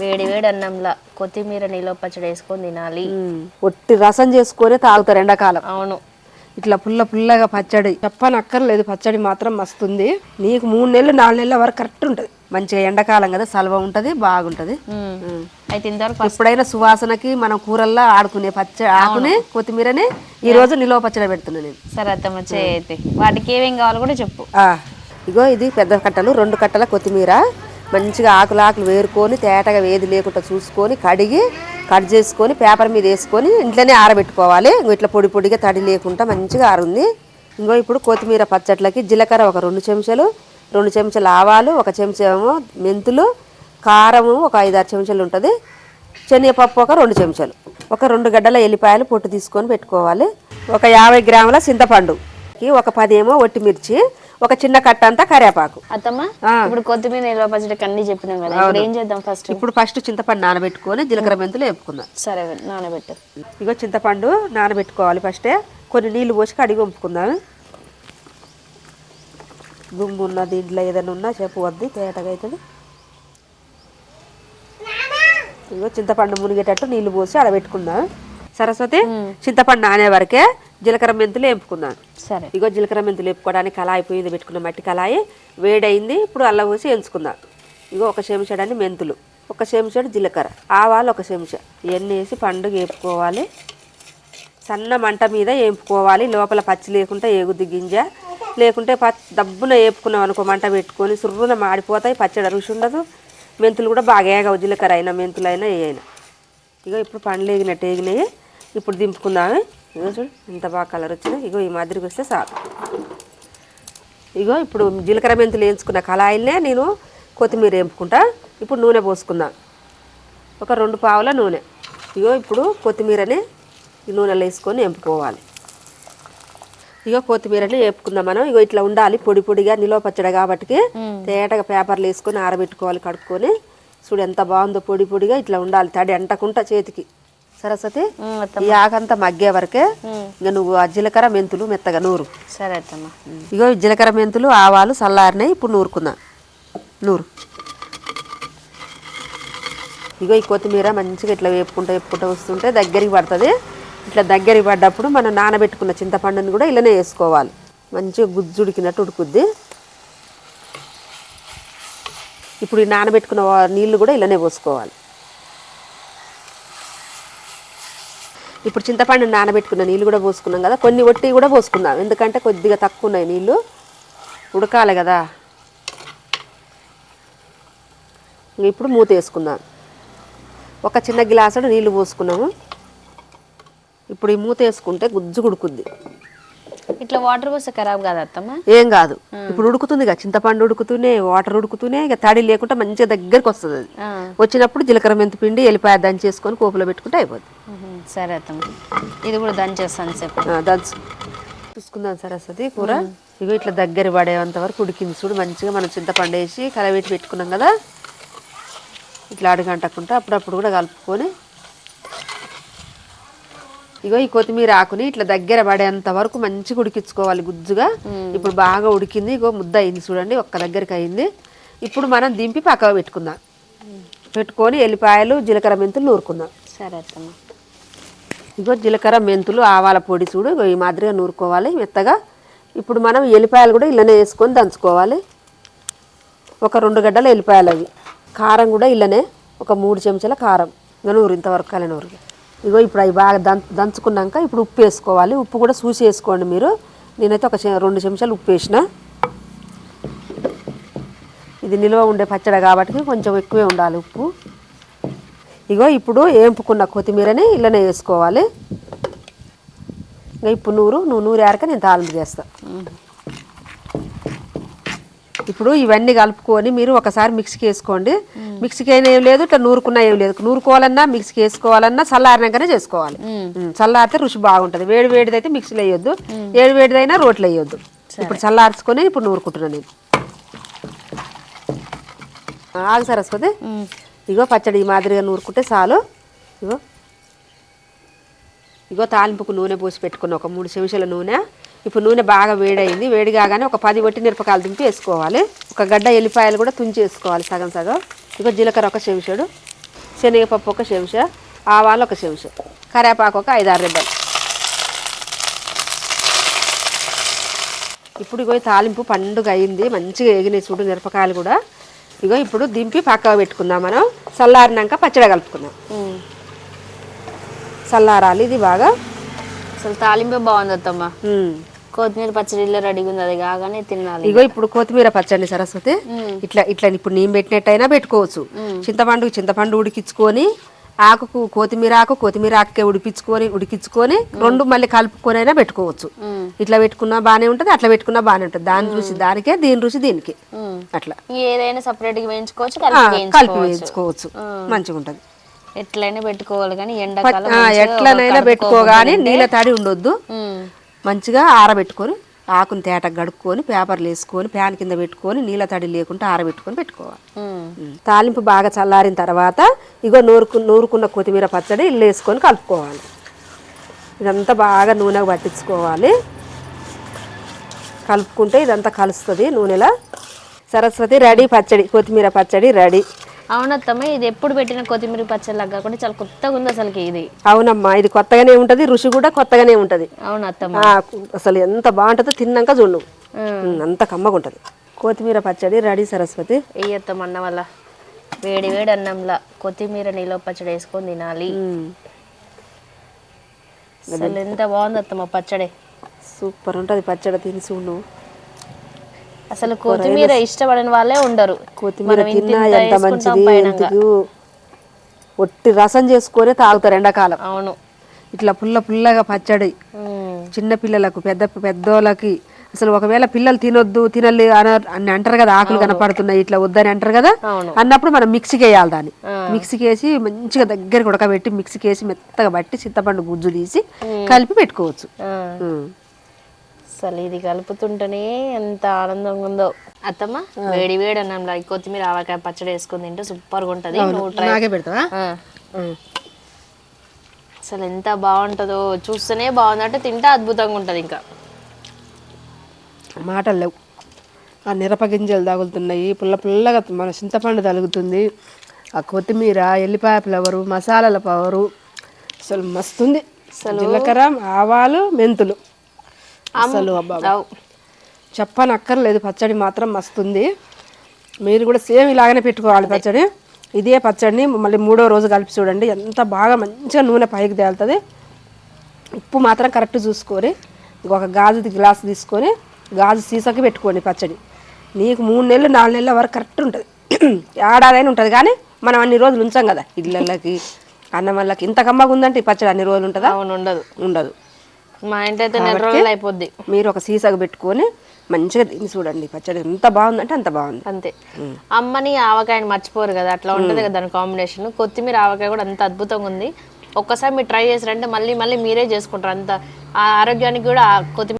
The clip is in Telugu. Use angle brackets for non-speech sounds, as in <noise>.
వేడి వేడి అన్నంలా కొత్తిమీర నిలవ పచ్చడి వేసుకొని తినాలి. ఒట్టి రసం చేసుకొని తాగుతారు ఎండాకాలం. అవును. ఇట్లా పుల్ల పుల్లగా పచ్చడి. చెప్పనక్కర్లేదు పచ్చడి మాత్రం మస్తుంది నీకు మూడు నెలలు నాలుగు నెలల వరకు కరెక్ట్ ఉంటుంది. మంచిగా ఎండాకాలం కదా సలవ ఉంటుంది బాగుంటుంది. అయితే ఇంతవరకు ఎప్పుడైనా సువాసనకి మనం కూరల్లో ఆడుకునే పచ్చ ఆకునే కొత్తిమీరని ఈ రోజు నిలువ పచ్చడి పెడుతున్నా నేను. సరే అత్తమ్మ అయితే. వాటికి ఏమేం కావాలో కూడా చెప్పు. ఇగో ఇది పెద్ద కట్టలు రెండు కట్టల కొత్తిమీర మంచిగా ఆకులు ఆకులు వేరుకొని తేటగా వేది లేకుండా చూసుకొని కడిగి కట్ చేసుకొని పేపర్ మీద వేసుకొని ఇంట్లోనే ఆరబెట్టుకోవాలి. ఇట్లా పొడి పొడిగా తడి లేకుండా మంచిగా ఆరుంది. ఇంకో ఇప్పుడు కొత్తిమీర పచ్చట్లకి జీలకర్ర ఒక రెండు చెంచాలు రెండు చెంచాలు ఆవాలు ఒక చెంచేమో మెంతులు కారము ఒక ఐదు ఆరు చెంచాలు ఉంటుంది. శనగపప్పు ఒక రెండు చెంచాలు. ఒక రెండు గడ్డల ఎల్లిపాయలు పొట్టు తీసుకొని పెట్టుకోవాలి. ఒక యాభై గ్రాముల సింతపండుకి ఒక పదేమో వట్టిమిర్చి ఒట్టిమిర్చి. ఒక చిన్న కట్ట అంతా కరివేపాకు అత్తమ్మ ఇప్పుడు కొత్తిమీర నిల్వ పచ్చడికి అన్ని చెప్పినాం కదా ఇప్పుడు ఏం చేద్దాం ఫస్ట్ ఇప్పుడు ఫస్ట్ చింతపండు నానబెట్టుకొని జీలకర్ర మెంతులు వేపుకుందాం. సరే నానబెట్టు. ఇగో చింతపండు నానబెట్టుకోవాలి ఫస్టే కొన్ని నీళ్ళు పోసి కడిగి వంపుకుందాం. దుమ్ము ఉన్న దీంట్లో ఏదైనా ఉన్నా చెప్పు వద్ది తేటగా అవుతుంది ఇగో చింతపండు మునిగేటట్టు నీళ్ళు పోసి ఆడబెట్టుకుందాం. సరస్వతి చింతపండు నానే వరకే. జీలకర్ర మెంతులు వేపుకుందాం సరే. ఇగో జీలకర్ర మెంతులు వేపుకోవడానికి కళాయి పోయింది పెట్టుకున్న మట్టి కళాయి వేడైంది ఇప్పుడు అల్ల పోసి ఎంచుకుందాం ఇగో ఒక చెంచాడని మెంతులు ఒక చెంచాడు జీలకర్ర ఆవాలు ఒక చెంచా. ఇవన్నీ వేసి పండుగ వేపుకోవాలి సన్న మంట మీద వేపుకోవాలి లోపల పచ్చి లేకుండా ఏగుద్ది గింజ. లేకుంటే ప దబ్బున వేపుకున్నాం అనుకో మంట పెట్టుకొని సుర్రున మాడిపోతాయి పచ్చడి రుచి ఉండదు. మెంతులు కూడా బాగా ఏగవు జీలకర్ర అయినా మెంతులు అయినా ఏ అయినా. ఇగో ఇప్పుడు పండ్లు వేగినట్టు వేగినాయి ఇప్పుడు దింపుకుందామే. ఇగో చూడు ఎంత బాగా కలర్ వచ్చింది. ఇగో ఈ మాదిరికి వస్తే చాలు. ఇగో ఇప్పుడు జీలకర్ర మెంతులు వేయించుకున్న కళాయిలనే నేను కొత్తిమీర వేపుకుంటా. ఇప్పుడు నూనె పోసుకుందాం. ఒక రెండు పావుల నూనె. ఇగో ఇప్పుడు కొత్తిమీరని ఈ నూనెలో వేసుకొని వేపుకోవాలి. ఇగో కొత్తిమీరని వేపుకుందాం మనం. ఇగో ఇట్లా ఉండాలి పొడి పొడిగా నిలవ పచ్చడి కాబట్టి తేటగా పేపర్లు వేసుకొని ఆరబెట్టుకోవాలి కడుక్కొని. చూడు ఎంత బాగుందో పొడి పొడిగా ఇట్లా ఉండాలి. తడి అంటకుంటా చేతికి. సరస్వతి ఈ ఆకంతా మగ్గే వరకే ఇంకా నువ్వు ఆ జీలకర్ర మెంతులు మెత్తగా నూరు. సరే అత్తమ్మ. ఇగో ఈ జీలకర్ర మెంతులు ఆవాలు చల్లారినాయి ఇప్పుడు నూరుకుందాం? నూరు. ఇగో ఈ కొత్తిమీర మంచిగా ఇట్లా వేపుకుంటూ వేపుకుంటూ వస్తుంటే దగ్గరికి పడుతుంది. ఇట్లా దగ్గరికి పడ్డప్పుడు మనం నానబెట్టుకున్న చింతపండుని కూడా ఇలానే వేసుకోవాలి. మంచిగా గుజ్జు ఉడికినట్టు ఉడుకుద్ది. ఇప్పుడు ఈ నానబెట్టుకున్న నీళ్ళు కూడా ఇలానే పోసుకోవాలి. ఇప్పుడు చింతపండు నానబెట్టుకున్న నీళ్ళు కూడా పోసుకున్నాం కదా. కొన్ని ఒట్టి కూడా పోసుకుందాం. ఎందుకంటే కొద్దిగా తక్కువ ఉన్నాయి నీళ్ళు. ఉడకాలి కదా. ఇప్పుడు మూత వేసుకుందాం. ఒక చిన్న గ్లాసుడు నీళ్ళు పోసుకున్నాము. ఇప్పుడు ఈ మూత వేసుకుంటే గుజ్జు కుడుకుద్ది ఇట్లా వాటర్ పోస్తే ఖరాబ్ కాదు అత్తమ్మ? ఏం కాదు. ఇప్పుడు ఉడుకుతుంది ఇక చింతపండు ఉడుకుతూనే వాటర్ ఉడుకుతూనే ఇక తడి లేకుండా మంచిగా దగ్గరికి వస్తుంది అది. వచ్చినప్పుడు జీలకర్ర మెంతి పిండి ఎల్లిపాయ దంచేసుకొని కోపులో పెట్టుకుంటే అయిపోద్ది. సరే అత్తమ్మ. ఇది కూడా దంచేస్తాను ఆ, దంచు. చూసుకుందాం సరస్వతి కూర. ఇగో ఇట్లా దగ్గర పడేంత వరకు ఉడికింది చూడు మంచిగా మనం చింతపండు వేసి కలబెట్టి పెట్టుకున్నాం కదా. ఇట్లా అడుగంటకుంటా అప్పుడప్పుడు కూడా కలుపుకొని ఇగో ఈ కొత్తిమీర ఆకుని ఇట్లా దగ్గర పడేంత వరకు మంచిగా ఉడికించుకోవాలి గుజ్జుగా. ఇప్పుడు బాగా ఉడికింది ఇగో ముద్ద అయింది చూడండి ఒక్క దగ్గరికి అయింది. ఇప్పుడు మనం దింపి పక్కకు పెట్టుకుందాం. పెట్టుకొని ఎల్లిపాయలు జీలకర్ర మెంతులు నూరుకుందాం. సరే అత్తమ్మ. ఇగో జీలకర్ర మెంతులు ఆవాల పొడి చూడు ఇగో ఈ మాదిరిగా నూరుకోవాలి మెత్తగా. ఇప్పుడు మనం ఎల్లిపాయలు కూడా ఇళ్ళనే వేసుకొని దంచుకోవాలి. ఒక రెండు గడ్డల ఎల్లిపాయలు అవి. కారం కూడా ఇళ్ళనే ఒక మూడు చెంచాల కారం. ఇంకా నూరు ఇంతవరకు కాలే నూరు. ఇగో ఇప్పుడు అవి బాగా దం దంచుకున్నాక ఇప్పుడు ఉప్పు వేసుకోవాలి. ఉప్పు కూడా చూసి వేసుకోండి మీరు. నేనైతే ఒక రెండు చెంచాలు ఉప్పు వేసిన. ఇది నిల్వ ఉండే పచ్చడి కాబట్టి కొంచెం ఎక్కువే ఉండాలి ఉప్పు. ఇగో ఇప్పుడు ఏంపుకున్న కొత్తిమీరని ఇలానే వేసుకోవాలి. ఇంకా ఇప్పుడు నూరు నువ్వు నూరు ఏరక నేను తాలింపు చేస్తాను ఇప్పుడు ఇవన్నీ కలుపుకొని మీరు ఒకసారి మిక్సీకి వేసుకోండి. మిక్సీకి అయినా ఏం లేదు ఇట్లా నూరుకున్నా ఏం లేదు. నూరుకోవాలన్నా మిక్సీకి వేసుకోవాలన్నా చల్లారినాకనే చేసుకోవాలి. చల్లారితే రుచి బాగుంటుంది. వేడి వేడిది అయితే మిక్సీలో వేయొద్దు. వేడి వేడిదైనా రోట్లో వేయొద్దు. ఇప్పుడు చల్లార్చుకొని ఇప్పుడు నూరుకుంటున్నాను నేను. ఆగు సరస్వతి. ఇగో పచ్చడి ఈ మాదిరిగా నూరుకుంటే చాలు. ఇగో. ఇగో తాలింపుకు నూనె పోసి పెట్టుకున్న ఒక మూడు చెంచాల నూనె. ఇప్పుడు నూనె బాగా వేడైంది. వేడి కాగానే ఒక పది వట్టి మిరపకాయలు దింపి వేసుకోవాలి. ఒక గడ్డ ఎల్లిపాయలు కూడా తుంచి వేసుకోవాలి సగం సగం. ఇగో జీలకర్ర ఒక చెంచాడు శనగపప్పు ఒక చెంచా ఆవాలు ఒక చెంచా కరివేపాకు ఒక ఐదారు రెబ్బలు. ఇప్పుడు ఇగో తాలింపు పండుగ అయింది. మంచిగా ఎగినాయి చూడు మిరపకాయలు కూడా. ఇగో ఇప్పుడు దింపి పక్కకు పెట్టుకుందాం మనం. చల్లారినాక పచ్చడి కలుపుకుందాం. చల్లారాలి ఇది బాగా. అసలు తాలింపే బాగుంది అత్తమ్మ. కొత్తిమీర పచ్చడిలో రెడీగా ఉంది అది కాగానే తినాలి ఇగో ఇప్పుడు కొత్తిమీర పచ్చడి సరస్వతి. ఇట్లా ఇట్లా ఇప్పుడు నేను పెట్టినట్టయినా పెట్టుకోవచ్చు. చింతపండు చింతపండు ఉడికించుకొని ఆకుకు కొత్తిమీర ఆకు కొత్తిమీర ఆకుకే ఉడిపించుకొని ఉడికించుకొని రెండు మళ్ళీ కలుపుకొని అయినా పెట్టుకోవచ్చు. ఇట్లా పెట్టుకున్నా బాగానే ఉంటుంది అట్లా పెట్టుకున్నా బాగానే ఉంటుంది. దాని రుచి దానికే దీని రుచి దీనికి. అట్లా. ఏదైనా సపరేట్గా వేయించుకోవచ్చు కలిపి వేయించుకోవచ్చు. మంచిగా ఉంటుంది. ఎట్లయినా పెట్టుకోవాలి కానీ ఎండాకాలం మంచిగా ఎట్లనైనా పెట్టుకోగానే నీళ్ళ తడి ఉండొద్దు. మంచిగా ఆరబెట్టుకొని ఆకుని తేట గడుక్కొని పేపర్లు వేసుకొని ఫ్యాన్ కింద పెట్టుకొని నీళ్ళ తడి లేకుండా ఆరబెట్టుకొని పెట్టుకోవాలి. తాలింపు బాగా చల్లారిన తర్వాత ఇగో నూరుకు నూరుకున్న కొత్తిమీర పచ్చడి ఇల్లు వేసుకొని కలుపుకోవాలి. ఇదంతా బాగా నూనె పట్టించుకోవాలి. కలుపుకుంటే ఇదంతా కలుస్తుంది నూనెలో. సరస్వతి రెడీ పచ్చడి కొత్తిమీర పచ్చడి రెడీ. అవునత్తమ్మ ఇది ఎప్పుడు పెట్టిన కొత్తిమీర పచ్చడి లాగా కూడా చాలా కొత్తగా ఉంది అసలుకి ఇది. అవునమ్మా ఇది కొత్తగానే ఉంటుంది రుచి కూడా కొత్తగానే ఉంటుంది. అవును అత్తమ్మ ఆ, అసలు ఎంత బాగుంటుందో తిన్నాక చూడు. అంత కమ్మగా ఉంటుంది. కొత్తిమీర పచ్చడి రెడీ సరస్వతి. వేయత్తమ్మ అన్నం వల్ల. వేడి వేడి అన్నంలా కొత్తిమీర నీళ్ళ పచ్చడి వేసుకొని తినాలి. అసలు ఎంత బాగుంది అత్తమ్మ పచ్చడి. సూపర్ ఉంటుంది పచ్చడి తిని చూడు. అసలు కొత్తిమీర ఇష్టపడని వాళ్ళే ఉండరు. కొత్తిమీర తిన్నా ఎంత మంచిది ఒట్టి రసం చేసుకొని తాగుతారు ఎండాకాలం. అవును. ఇట్లా పుల్ల పుల్లగా పచ్చడి. చిన్న పిల్లలకు పెద్ద పెద్దోళ్ళకి. అసలు ఒకవేళ పిల్లలు తినొద్దు తినలే అని అని అంటారు కదా ఆకులు కనపడుతున్నాయి ఇట్లా వద్దని అంటారు కదా. అన్నప్పుడు మనం మిక్సీకి వేయాలి దాన్ని. మిక్సీకి వేసి మంచిగా దగ్గరికి ఉడకబెట్టి మిక్సీకి వేసి మెత్తగా బట్టి చింతపండు గుజ్జు తీసి కలిపి పెట్టుకోవచ్చు. అసలు ఇది కలుపుతుంటేనే ఎంత ఆనందంగా ఉందో. అత్తమ్మ వేడి వేడి అన్నంలా కొత్తిమీర ఆవకాయ పచ్చడి వేసుకొని తింటే సూపర్గా ఉంటుంది నువ్వు ట్రై నాకే పెడతావా? ఆ. అసలు ఎంత బాగుంటుందో చూస్తేనే బాగుందంటే తింటే అద్భుతంగా ఉంటుంది ఇంకా. మాటలు లేవు. ఆ మిరప గింజలు తగులుతున్నాయి పుల్ల పుల్లగా మన చింతపండు తగులుతుంది ఆ కొత్తిమీర ఎల్లిపాయ ఫ్లవరు మసాలాల పవరు. అసలు మస్తుంది. జీలకర్ర ఆవాలు మెంతులు. అసలు. చెప్పనక్కర్లేదు పచ్చడి మాత్రం మస్తుంది. మీరు కూడా సేమ్ ఇలాగనే పెట్టుకోవాలి పచ్చడి. ఇదే పచ్చడిని మళ్ళీ మూడో రోజు కలిపి చూడండి. ఎంత బాగా మంచిగా నూనె పైకి తేలుతుంది. ఉప్పు మాత్రం కరెక్ట్ చూసుకొని ఒక గాజు గ్లాస్ తీసుకొని గాజు సీసాకి పెట్టుకోండి పచ్చడి. నీకు మూడు నెలలు నాలుగు నెలల వరకు కరెక్ట్ ఉంటుంది. <clears throat> ఏడాదైనా ఉంటుంది కానీ మనం అన్ని రోజులు ఉంచాం కదా. ఇళ్ళకి అన్నమల్లకి ఇంత కమ్మగా ఉందంటే ఈ పచ్చడి అన్ని రోజులు ఉంటుందా? ఉండదు. ఉండదు. మా ఇంటి అయితే నెల రోజులు అయిపోద్ది. మీరు ఒక సీసాకు పెట్టుకొని మంచిగా తిని చూడండి. పచ్చడి ఎంత బాగుందంటే అంత బాగుంది. అంతే. అమ్మని ఆవకాయని మర్చిపోరు కదా అట్లా ఉంటది కదా దాని కాంబినేషన్ కొత్తిమీర ఆవకాయ కూడా అంత అద్భుతంగా ఉంది. ఒక్కసారి మీరు ట్రై చేసారంటే మళ్ళీ మళ్ళీ మీరే చేసుకుంటారు. అంత ఆ ఆరోగ్యానికి కూడా కొత్తిమీర